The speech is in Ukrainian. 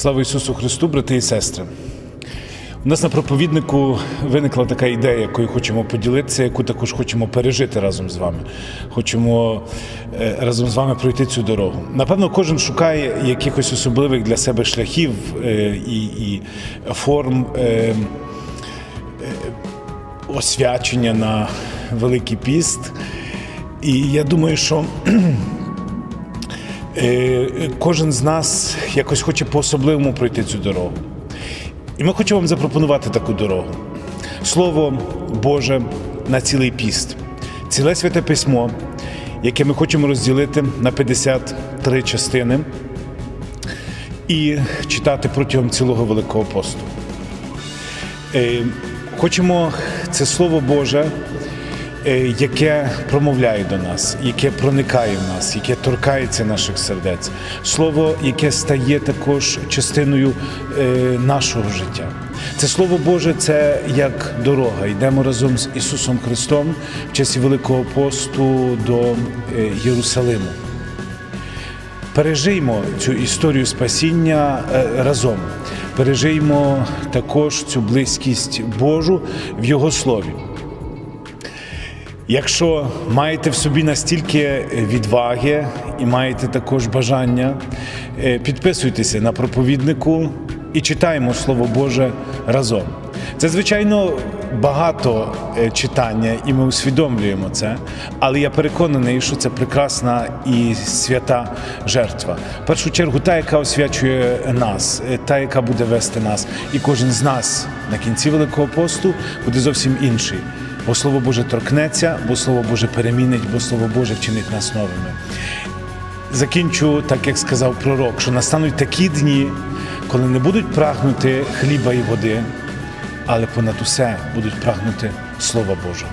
Слава Ісусу Христу, брати і сестри. У нас на проповіднику виникла така ідея, якою хочемо поділитися, яку також хочемо пережити разом з вами. Хочемо е, разом з вами пройти цю дорогу. Напевно, кожен шукає якихось особливих для себе шляхів е, і, і форм е, освячення на Великий піст. І я думаю, що Кожен з нас якось хоче по-особливому пройти цю дорогу. І ми хочемо вам запропонувати таку дорогу. Слово Боже на цілий піст, ціле святе письмо, яке ми хочемо розділити на 53 частини і читати протягом цілого Великого посту. Е, Хочемо це Слово Боже е, яке промовляє до нас, яке проникає в нас, яке торкається наших сердець, слово, яке стає також частиною е, нашого життя. Це слово Боже, це як дорога. Йдемо разом з Ісусом Христом в часі Великого посту до е, Єрусалиму. Пережиймо цю історію спасіння е, разом. Пережиймо також цю близькість Божу в Його слові. Якщо маєте в собі настільки відваги і маєте також бажання, е, підписуйтеся на проповіднику і читаємо Слово Боже разом. Це, звичайно, багато е, читання, і ми усвідомлюємо це, але я переконаний, що це прекрасна і свята жертва. В першу чергу, та, яка освячує нас, е, та, яка буде вести нас, і кожен з нас на кінці Великого посту буде зовсім інший. Бо Слово Боже торкнеться, бо Слово Боже перемінить, бо Слово Боже вчинить нас новими. Закінчу, так як сказав пророк, що настануть такі дні, коли не будуть прагнути хліба і води, але понад усе будуть прагнути Слова Божого.